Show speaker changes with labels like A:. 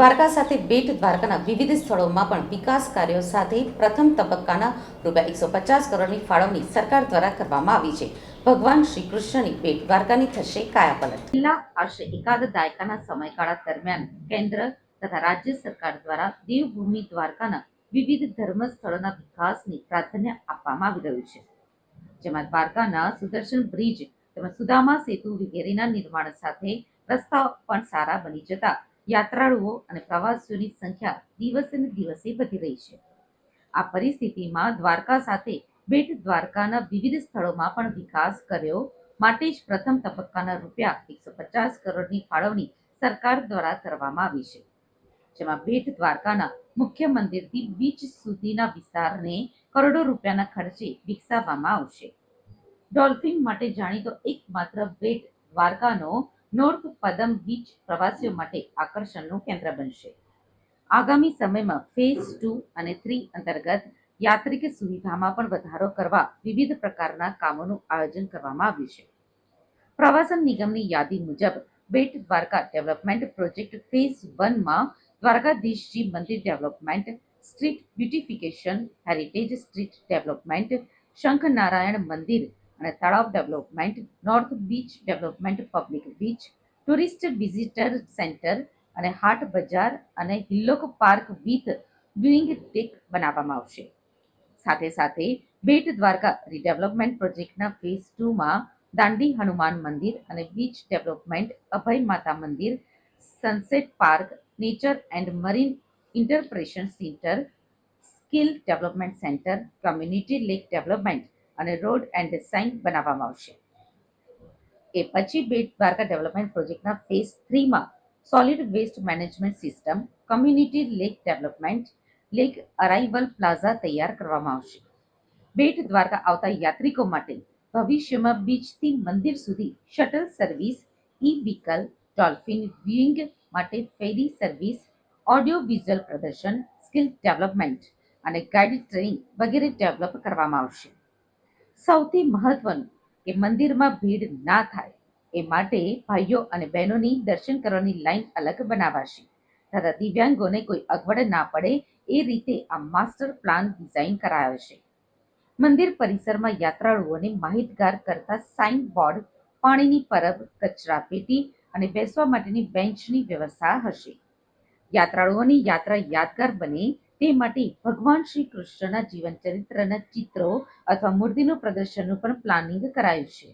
A: દ્વારકા સાથે બેટ દ્વારકાના વિવિધ સ્થળોમાં પણ વિકાસ કાર્યો સાથે પ્રથમ તબક્કાના રૂપિયા એકસો પચાસ કરોડની ફાળવણી સરકાર દ્વારા કરવામાં આવી છે. ભગવાન શ્રી કૃષ્ણની બેટ દ્વારકાની થશે કાયાપલટ. છેલ્લા આશરે એકાદ દાયકાના સમયગાળા દરમિયાન કેન્દ્ર તથા રાજ્ય સરકાર દ્વારા દેવભૂમિ દ્વારકાના વિવિધ ધર્મ સ્થળોના વિકાસને પ્રાધાન્ય આપવામાં આવી રહ્યું છે. જેમાં દ્વારકાના સુદર્શન બ્રિજ તેમજ સુદામા સેતુ વગેરેના નિર્માણ સાથે રસ્તાઓ પણ સારા બની જતા યાત્રાળુઓ અને પ્રવાસીઓની સંખ્યા દિવસે ને દિવસે વધી રહી છે. આ પરિસ્થિતિમાં દ્વારકા સાથે બેટ દ્વારકાના વિવિધ સ્થળોમાં પણ વિકાસ કર્યો માટે જ પ્રથમ તબક્કાના રૂપિયા એકસો પચાસ કરોડની ફાળવણી સરકાર દ્વારા કરવામાં આવી છે. જેમાં બેટ દ્વારકાના મુખ્ય મંદિરથી બીચ સુધીના વિસ્તારને કરોડો રૂપિયાના ખર્ચે વિકસાવવામાં આવશે. ડોલ્ફિન માટે જાણીતો એકમાત્ર બેટ દ્વારકાનો નોર્થ પદમ બીચ પ્રવાસીઓ માટે આકર્ષણનું કેન્દ્ર બનશે. આગામી સમયમાં ફેઝ ટુ અને થ્રી અંતર્ગત યાત્રિક સુવિધામાં પણ વધારો કરવા વિવિધ પ્રકારના કામોનું આયોજન કરવામાં આવ્યું છે. પ્રવાસન નિગમની યાદી મુજબ, Bet Dwarka development project phase વનમાં દ્વારકાધીશજી મંદિર development, street beautification, heritage street development, Shankhnarayan મંદિર અને તળાવ development north beach development public beach tourist visitor centre અને હાટ બજાર અને hillock park with viewing deck બનાવવામાં આવશે. સાથે સાથે બેટ દ્વારકા રીડેવલપમેન્ટ પ્રોજેક્ટના ફેઝ ટુમાં દાંડી હનુમાન મંદિર અને બીચ ડેવલપમેન્ટ અભય માતા મંદિર sunset park nature and marine interpretation centre skill development centre community lake development અને રોડ એન્ડ સાઇન બનાવવામાં આવશે. એ પછી બેટ દ્વારકા ડેવલપમેન્ટ પ્રોજેક્ટના phase થ્રીમાં solid waste management system, community lake development, lake arrival plaza તૈયાર કરવામાં આવશે. બેટ દ્વારકા આવતા યાત્રિકો માટે ભવિષ્યમાં બીચથી મંદિર સુધી shuttle service e vehicle dolphin viewing માટે ફેરી સર્વિસ, ઓડિયો વિઝ્યુઅલ પ્રદર્શન, સ્કિલ ડેવલપમેન્ટ અને ગાઈડ ટ્રેનિંગ વગેરે ડેવલપ કરવામાં આવશે. સૌથી મહત્વનું કે મંદિરમાં ભીડ ના થાય એ માટે ભાઈઓ અને બહેનોની દર્શન કરવાની લાઈન અલગ બનાવાશે. તથા દિવ્યાંગોને કોઈ અગવડ ના પડે એ રીતે આ માસ્ટર પ્લાન ડિઝાઇન કરાયો છે મંદિર પરિસરમાં યાત્રાળુઓને માહિતગાર કરતા સાઇન બોર્ડ પાણીની પરબ, કચરા પેટી અને બેસવા માટેની બેન્ચની વ્યવસ્થા હશે. યાત્રાળુઓની યાત્રા યાદગાર બને તે માટે ભગવાન શ્રી કૃષ્ણના જીવન ચરિત્રના ચિત્રો અથવા મૂર્તિનું પ્રદર્શનનું પણ પ્લાનિંગ કરાયું છે.